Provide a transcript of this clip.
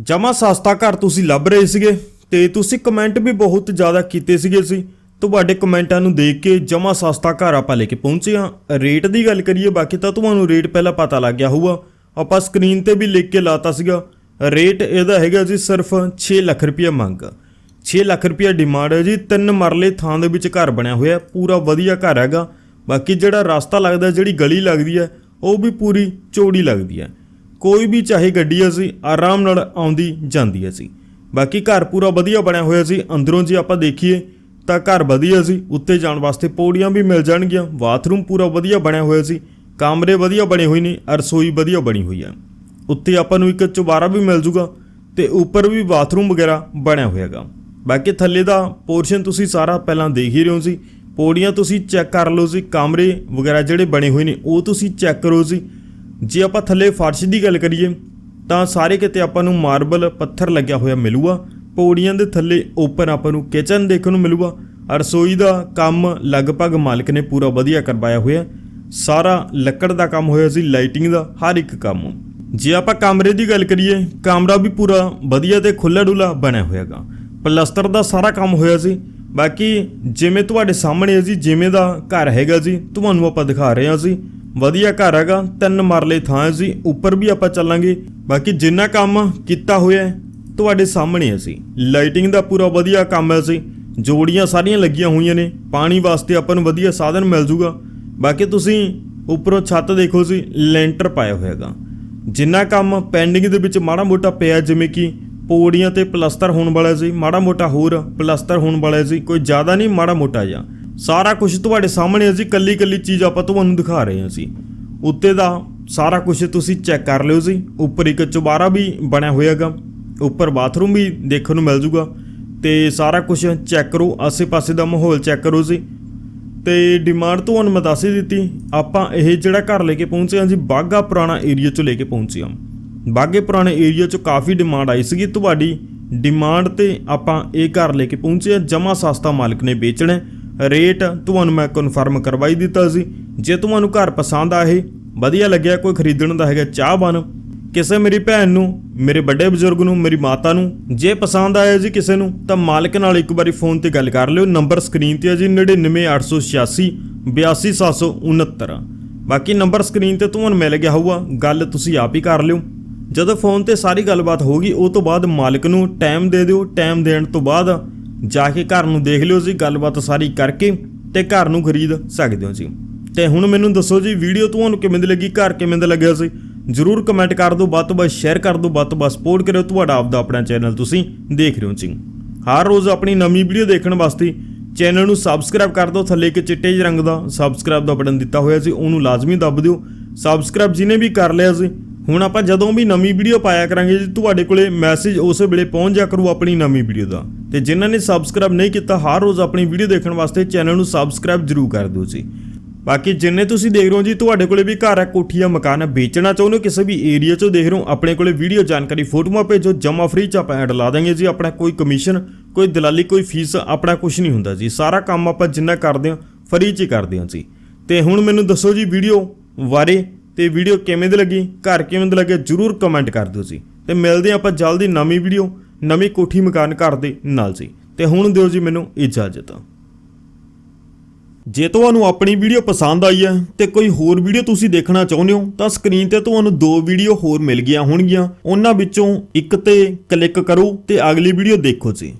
ਜਮਾ ਸਸਤਾ ਘਰ ਤੁਸੀਂ ਲੱਭ ਰਹੇ ਸੀਗੇ ਤੇ ਤੁਸੀਂ ਕਮੈਂਟ ਵੀ ਬਹੁਤ ਜ਼ਿਆਦਾ ਕੀਤੇ ਸੀਗੇ ਸੀ। ਤੁਹਾਡੇ ਕਮੈਂਟਾਂ ਨੂੰ ਦੇਖ ਕੇ ਜਮਾ ਸਸਤਾ ਘਰ ਆਪਾਂ ਲੈ ਕੇ ਪਹੁੰਚੇ ਹਾਂ। ਰੇਟ ਦੀ ਗੱਲ ਕਰੀਏ, ਬਾਕੀ ਤਾਂ ਤੁਹਾਨੂੰ ਰੇਟ ਪਹਿਲਾਂ ਪਤਾ ਲੱਗ ਗਿਆ ਹੋਊਗਾ। ਆਪਾਂ ਸਕਰੀਨ ਤੇ ਵੀ ਲਿਖ ਕੇ ਲਾਤਾ ਸੀਗਾ। ਰੇਟ ਇਹਦਾ ਹੈਗਾ ਜੀ ਸਿਰਫ 6 ਲੱਖ ਰੁਪਏ ਮੰਗ। 6 ਲੱਖ ਰੁਪਏ ਡਿਮਾਂਡ ਹੈ ਜੀ। ਤਿੰਨ ਮਰਲੇ ਥਾਂ ਦੇ ਵਿੱਚ ਘਰ ਬਣਿਆ ਹੋਇਆ। ਪੂਰਾ ਵਧੀਆ ਘਰ ਹੈਗਾ। ਬਾਕੀ ਜਿਹੜਾ ਰਸਤਾ ਲੱਗਦਾ, ਜਿਹੜੀ ਗਲੀ ਲੱਗਦੀ ਹੈ, ਉਹ ਵੀ ਪੂਰੀ ਚੌੜੀ ਲੱਗਦੀ ਹੈ। ਕੋਈ ਵੀ ਚਾਹੇ ਗੱਡੀ ਅਸੀਂ ਆਰਾਮ ਨਾਲ ਆਉਂਦੀ ਜਾਂਦੀ ਹੈ ਸੀ। ਬਾਕੀ ਘਰ ਪੂਰਾ ਵਧੀਆ ਬਣਿਆ ਹੋਇਆ ਸੀ, ਅੰਦਰੋਂ ਜੇ ਆਪਾਂ ਦੇਖੀਏ ਤਾਂ ਘਰ ਵਧੀਆ ਸੀ, ਉੱਤੇ ਜਾਣ ਵਾਸਤੇ ਪੌੜੀਆਂ ਵੀ ਮਿਲ ਜਾਣਗੀਆਂ, ਬਾਥਰੂਮ ਪੂਰਾ ਵਧੀਆ ਬਣਿਆ ਹੋਇਆ ਸੀ, ਕਮਰੇ ਵਧੀਆ ਬਣੇ ਹੋਏ ਨੇ ਰਸੋਈ ਵਧੀਆ ਬਣੀ ਹੋਈ ਹੈ ਉੱਤੇ ਆਪਾਂ ਨੂੰ ਇੱਕ ਚੁਬਾਰਾ ਵੀ ਮਿਲ ਜੂਗਾ ਤੇ ਉੱਪਰ ਵੀ ਬਾਥਰੂਮ ਵਗੈਰਾ ਬਣਿਆ ਹੋਇਆਗਾ ਬਾਕੀ ਥੱਲੇ ਦਾ ਪੋਰਸ਼ਨ ਤੁਸੀਂ ਸਾਰਾ ਪਹਿਲਾਂ ਦੇਖ ਹੀ ਰਹੇ ਹੋ ਸੀ, ਪੌੜੀਆਂ ਤੁਸੀਂ ਚੈੱਕ ਕਰ ਲਓ ਸੀ, ਕਮਰੇ ਵਗੈਰਾ ਜਿਹੜੇ ਬਣੇ ਹੋਏ ਨੇ, ਉਹ ਤੁਸੀਂ ਚੈੱਕ ਕਰੋ ਸੀ ਜੇ ਆਪਾਂ ਥੱਲੇ ਫਰਸ਼ ਦੀ ਗੱਲ ਕਰੀਏ, ਤਾਂ ਸਾਰੇ ਕਿਤੇ ਆਪਾਂ ਨੂੰ ਮਾਰਬਲ, ਪੱਥਰ ਲੱਗਿਆ ਹੋਇਆ ਮਿਲੂਗਾ ਪੌੜੀਆਂ ਦੇ ਥੱਲੇ ਉੱਪਰ ਆਪਾਂ ਨੂੰ ਕਿਚਨ ਦੇਖਣ ਨੂੰ ਮਿਲੂਗਾ ਰਸੋਈ ਦਾ ਕੰਮ ਲਗਭਗ ਮਾਲਕ ਨੇ ਪੂਰਾ ਵਧੀਆ ਕਰਵਾਇਆ ਹੋਇਆ। ਸਾਰਾ ਲੱਕੜ ਦਾ ਕੰਮ ਹੋਇਆ ਸੀ ਲਾਈਟਿੰਗ ਦਾ, ਹਰ ਇੱਕ ਕੰਮ। ਜੇ ਆਪਾਂ ਕਮਰੇ ਦੀ ਗੱਲ ਕਰੀਏ, ਕਮਰਾ ਵੀ ਪੂਰਾ ਵਧੀਆ ਤੇ ਖੁੱਲਾ ਡੁੱਲਾ ਬਣਿਆ ਹੋਇਆਗਾ। ਪਲਸਤਰ ਦਾ ਸਾਰਾ ਕੰਮ ਹੋਇਆ ਸੀ। ਬਾਕੀ ਜਿਵੇਂ ਤੁਹਾਡੇ ਸਾਹਮਣੇ ਹੈ ਜੀ, ਜਿਵੇਂ ਦਾ ਘਰ ਹੈਗਾ ਜੀ, ਤੁਹਾਨੂੰ ਆਪਾਂ ਦਿਖਾ ਰਹੇ ਹਾਂ ਜੀ। ਵਧੀਆ ਘਰ ਹੈਗਾ, ਤਿੰਨ ਮਰਲੇ ਥਾਂ ਸੀ ਉੱਪਰ ਵੀ ਆਪਾਂ ਚੱਲਾਂਗੇ। ਬਾਕੀ ਜਿੰਨਾ ਕੰਮ ਕੀਤਾ ਹੋਇਆ ਤੁਹਾਡੇ ਸਾਹਮਣੇ ਹੈ ਜੀ। ਲਾਈਟਿੰਗ ਦਾ ਪੂਰਾ ਵਧੀਆ ਕੰਮ ਹੈ ਸੀ ਜੋੜੀਆਂ ਸਾਰੀਆਂ ਲੱਗੀਆਂ ਹੋਈਆਂ ਨੇ, ਪਾਣੀ ਵਾਸਤੇ ਆਪਾਂ ਨੂੰ ਵਧੀਆ ਸਾਧਨ ਮਿਲ ਜੂਗਾ। ਬਾਕੀ ਤੁਸੀਂ ਉੱਪਰੋਂ ਛੱਤ ਦੇਖੋ ਸੀ ਲੈਂਟਰ ਪਾਇਆ ਹੋਇਆਗਾ ਜਿੰਨਾ ਕੰਮ ਪੈਂਡਿੰਗ ਦੇ ਵਿੱਚ ਮਾੜਾ ਮੋਟਾ ਪਿਆ, ਜਿਵੇਂ ਕਿ ਪੌੜੀਆਂ ਤੇ ਪਲਸਤਰ ਹੋਣ ਵਾਲਾ ਸੀ ਮਾੜਾ ਮੋਟਾ ਹੋਰ ਪਲਸਤਰ ਹੋਣ ਵਾਲਾ ਸੀ ਕੋਈ ਜ਼ਿਆਦਾ ਨਹੀਂ, ਮਾੜਾ ਮੋਟਾ ਜਿਹਾ। ਸਾਰਾ ਕੁਝ ਤੁਹਾਡੇ ਸਾਹਮਣੇ ਅਸੀਂ ਕੱਲੀ ਕੱਲੀ ਚੀਜ਼ ਆਪਾਂ ਤੁਹਾਨੂੰ ਦਿਖਾ ਰਹੇ ਹਾਂ ਅਸੀਂ। ਉੱਤੇ ਦਾ ਸਾਰਾ ਕੁਝ ਤੁਸੀਂ ਚੈੱਕ ਕਰ ਲਿਓ ਜੀ। ਉੱਪਰ ਇੱਕ ਚੁਬਾਰਾ ਵੀ ਬਣਿਆ ਹੋਇਆਗਾ। ਉੱਪਰ ਬਾਥਰੂਮ ਵੀ ਦੇਖਣ ਨੂੰ ਮਿਲ ਜੂਗਾ। ਤੇ ਸਾਰਾ ਕੁਝ ਚੈੱਕ ਕਰੋ, ਆਸੇ-ਪਾਸੇ ਦਾ ਮਾਹੌਲ ਚੈੱਕ ਕਰੋ ਜੀ। ਤੇ ਡਿਮਾਂਡ ਤੁਹਾਨੂੰ ਮੈਂ ਦੱਸ ਹੀ ਦਿੱਤੀ, ਆਪਾਂ ਇਹ ਜਿਹੜਾ ਘਰ ਲੈ ਕੇ ਪਹੁੰਚੇ ਹਾਂ ਜੀ ਬਾਗਾ ਪੁਰਾਣਾ ਏਰੀਆ ਚੋਂ ਲੈ ਕੇ ਪਹੁੰਚੇ ਹਾਂ। ਬਾਗੇ ਪੁਰਾਣੇ ਏਰੀਆ ਚੋਂ ਕਾਫੀ ਡਿਮਾਂਡ ਆਈ ਸੀਗੀ ਤੁਹਾਡੀ। ਡਿਮਾਂਡ ਤੇ ਆਪਾਂ ਇਹ ਘਰ ਲੈ ਕੇ ਪਹੁੰਚੇ ਹਾਂ ਜਮਾ ਸਸਤਾ ਮਾਲਕ ਨੇ ਵੇਚਣਾ ਰੇਟ ਤੁਹਾਨੂੰ ਮੈਂ ਕਨਫਰਮ ਕਰਵਾਈ ਦਿੱਤਾ ਸੀ। ਜੇ ਤੁਹਾਨੂੰ ਘਰ ਪਸੰਦ ਆਏ, ਵਧੀਆ ਲੱਗਿਆ ਕੋਈ ਖਰੀਦਣ ਦਾ ਹੈਗਾ ਚਾਹ ਬਨ ਕਿਸੇ ਮੇਰੀ ਭੈਣ ਨੂੰ, ਮੇਰੇ ਵੱਡੇ ਬਜ਼ੁਰਗ ਨੂੰ, ਮੇਰੀ ਮਾਤਾ ਨੂੰ, ਜੇ ਪਸੰਦ ਆਇਆ ਜੀ ਕਿਸੇ ਨੂੰ, ਤਾਂ ਮਾਲਕ ਨਾਲ ਇੱਕ ਵਾਰੀ ਫੋਨ ਤੇ ਗੱਲ ਕਰ ਲਿਓ। ਨੰਬਰ ਸਕਰੀਨ ਤੇ ਹੈ ਜੀ 99886 82769 ਬਾਕੀ ਨੰਬਰ ਸਕਰੀਨ ਤੇ ਤੁਹਾਨੂੰ ਮਿਲ ਗਿਆ ਹੋਊਗਾ, ਗੱਲ ਤੁਸੀਂ ਆਪ ਹੀ ਕਰ ਲਿਓ। ਜਦੋਂ ਫੋਨ ਤੇ ਸਾਰੀ ਗੱਲਬਾਤ ਹੋ ਗਈ, ਉਹ ਤੋਂ ਬਾਅਦ ਮਾਲਕ ਨੂੰ ਟਾਈਮ ਦੇ ਦਿਓ। ਟਾਈਮ ਦੇਣ ਤੋਂ ਬਾਅਦ ਜਾ ਕੇ ਘਰ ਨੂੰ ਦੇਖ ਲਿਓ ਜੀ, ਗੱਲਬਾਤ ਸਾਰੀ ਕਰਕੇ ਤੇ ਘਰ ਨੂੰ ਖਰੀਦ ਸਕਦੇ ਹੋ ਜੀ। ਤੇ ਹੁਣ ਮੈਨੂੰ ਦੱਸੋ ਜੀ, ਵੀਡੀਓ ਤੁਹਾਨੂੰ ਕਿਵੇਂ ਦੀ ਲੱਗੀ, ਘਰ ਕਿਵੇਂ ਦਾ ਲੱਗਿਆ ਸੀ? ਜਰੂਰ ਕਮੈਂਟ ਕਰ ਦਿਓ, ਵੱਧ ਤੋਂ ਵੱਧ ਸ਼ੇਅਰ ਕਰ ਦਿਓ, ਵੱਧ ਤੋਂ ਵੱਧ ਸਪੋਰਟ ਕਰਿਓ, ਤੁਹਾਡਾ ਆਪਦਾ ਆਪਣਾ ਚੈਨਲ ਤੁਸੀਂ ਦੇਖ ਰਹੇ ਹੋ ਜੀ। ਹਰ ਰੋਜ਼ ਆਪਣੀ ਨਵੀਂ ਵੀਡੀਓ ਦੇਖਣ ਵਾਸਤੇ ਚੈਨਲ ਨੂੰ ਸਬਸਕ੍ਰਾਈਬ ਕਰ ਦਿਓ, ਥੱਲੇ ਇੱਕ ਚਿੱਟੇ ਜਿਹੇ ਰੰਗ ਦਾ ਸਬਸਕ੍ਰਾਈਬ ਦਾ ਬਟਨ ਦਿੱਤਾ ਹੋਇਆ ਸੀ, ਉਹਨੂੰ ਲਾਜ਼ਮੀ ਦੱਬ ਦਿਓ। ਸਬਸਕ੍ਰਾਈਬ ਜਿਹਨੇ ਵੀ ਕਰ ਲਿਆ ਸੀ ਹੁਣ ਆਪਾਂ ਜਦੋਂ ਵੀ ਨਵੀਂ ਵੀਡੀਓ ਪਾਇਆ ਕਰਾਂਗੇ ਜੀ, ਤੁਹਾਡੇ ਕੋਲੇ ਮੈਸੇਜ ਉਸੇ ਵੇਲੇ ਪਹੁੰਚ ਜਾ ਕਰੂ ਆਪਣੀ ਨਵੀਂ ਵੀਡੀਓ ਦਾ। ਤੇ ਜਿਨ੍ਹਾਂ ਨੇ ਸਬਸਕ੍ਰਾਈਬ ਨਹੀਂ ਕੀਤਾ, ਹਰ ਰੋਜ਼ ਆਪਣੀ ਵੀਡੀਓ ਦੇਖਣ ਵਾਸਤੇ ਚੈਨਲ ਨੂੰ ਸਬਸਕ੍ਰਾਈਬ ਜ਼ਰੂਰ ਕਰ ਦਿਓ ਜੀ। ਬਾਕੀ ਜਿੰਨੇ ਤੁਸੀਂ ਦੇਖ ਰਹੇ ਹੋ ਜੀ, ਤੁਹਾਡੇ ਕੋਲੇ ਵੀ ਘਰ ਹੈ, ਕੋਠੀ ਹੈ ਮਕਾਨ ਹੈ, ਵੇਚਣਾ ਚਾਹੁੰਦੇ ਹੋ, ਕਿਸੇ ਵੀ ਏਰੀਆ 'ਚੋਂ ਦੇਖ ਰਹੇ ਹੋ, ਆਪਣੇ ਕੋਲੇ ਵੀਡੀਓ ਜਾਣਕਾਰੀ ਫੋਟੋਆਂ ਭੇਜੋ ਜਮਾ ਫ੍ਰੀ 'ਚ ਆਪਾਂ ਐਡ ਲਾ ਦਾਂਗੇ ਜੀ, ਆਪਣਾ ਕੋਈ ਕਮਿਸ਼ਨ ਕੋਈ ਦਲਾਲੀ, ਕੋਈ ਫੀਸ ਆਪਣਾ ਕੁਝ ਨਹੀਂ ਹੁੰਦਾ ਜੀ। ਸਾਰਾ ਕੰਮ ਆਪਾਂ ਜਿੰਨਾ ਕਰਦੇ ਹਾਂ ਫ੍ਰੀ 'ਚ ਹੀ ਕਰਦੇ ਹਾਂ ਜੀ। ਤੇ ਹੁਣ ਮੈਨੂੰ ਦੱਸੋ ਜੀ, ਵੀਡੀਓ ਬਾਰੇ ਤੇ ਵੀਡੀਓ ਕਿਵੇਂ ਦੀ ਲੱਗੀ, ਘਰ ਕਿਵੇਂ ਦਾ ਲੱਗਿਆ ਜਰੂਰ ਕਮੈਂਟ ਕਰ ਦਿਓ ਜੀ। ਤੇ ਮਿਲਦੇ ਹਾਂ ਆਪਾਂ ਜਲਦੀ ਨਵੀਂ ਵੀਡੀਓ, ਨਵੀਂ ਕੋਠੀ ਮਕਾਨ ਘਰ ਦੇ ਨਾਲ ਜੀ। ਤੇ ਹੁਣ ਦਿਓ ਜੀ ਮੈਨੂੰ ਇਜਾਜ਼ਤ। ਜੇ ਤੁਹਾਨੂੰ ਆਪਣੀ ਵੀਡੀਓ ਪਸੰਦ ਆਈ ਹੈ ਤੇ ਕੋਈ ਹੋਰ ਵੀਡੀਓ ਤੁਸੀਂ ਦੇਖਣਾ ਚਾਹੁੰਦੇ ਹੋ, ਤਾਂ ਸਕਰੀਨ ਤੇ ਤੁਹਾਨੂੰ ਦੋ ਵੀਡੀਓ ਹੋਰ ਮਿਲ ਗਈਆਂ ਹੋਣਗੀਆਂ। ਉਹਨਾਂ ਵਿੱਚੋਂ ਇੱਕ ਤੇ ਕਲਿੱਕ ਕਰੋ ਤੇ ਅਗਲੀ ਵੀਡੀਓ ਦੇਖੋ ਜੀ।